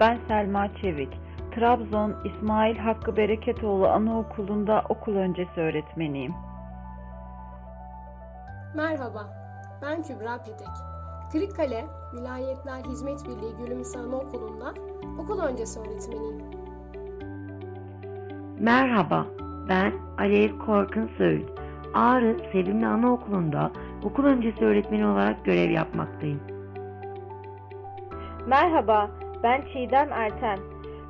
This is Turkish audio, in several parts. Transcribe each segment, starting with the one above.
ben Selma Çevik. Trabzon İsmail Hakkı Bereketoğlu Anaokulu'nda okul öncesi öğretmeniyim. Merhaba, ben Kübra Petek. Kırıkkale Vilayetler Hizmet Birliği Gülümse Anaokulu'nda okul öncesi öğretmeniyim. Merhaba, ben Alev Korkun Söğüt. Ağrı Sevimli Anaokulu'nda okul öncesi öğretmeni olarak görev yapmaktayım. Merhaba, ben Çiğdem Erten.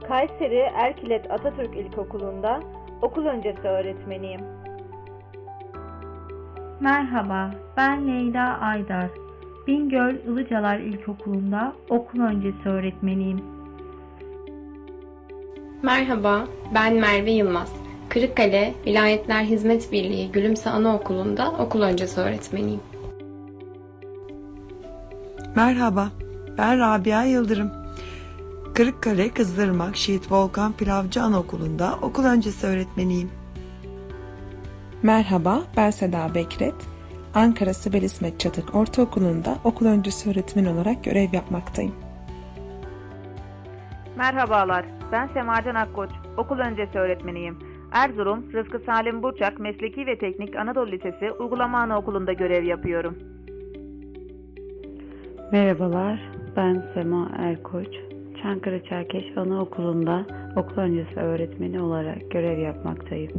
Kayseri Erkilet Atatürk İlkokulu'nda okul öncesi öğretmeniyim. Merhaba, ben Leyla Aydar. Bingöl Ilıcalar İlkokulu'nda okul öncesi öğretmeniyim. Merhaba, ben Merve Yılmaz. Kırıkkale Vilayetler Hizmet Birliği Gülümse Anaokulu'nda okul öncesi öğretmeniyim. Merhaba, ben Rabia Yıldırım. Kırıkkale Kızılırmak Şehit Volkan Pilavcı Anaokulu'nda okul öncesi öğretmeniyim. Merhaba, ben Seda Bekret. Ankara Sibel İsmet Çatık Ortaokulu'nda okul öncesi öğretmen olarak görev yapmaktayım. Merhabalar, ben Semacan Akkoç, okul öncesi öğretmeniyim. Erzurum, Rıfkı Salim Burçak Mesleki ve Teknik Anadolu Lisesi Uygulama Anaokulu'nda görev yapıyorum. Merhabalar, ben Sema Erkoç. Çankırı Çerkeş Anaokulu'nda okul öncesi öğretmeni olarak görev yapmaktayım.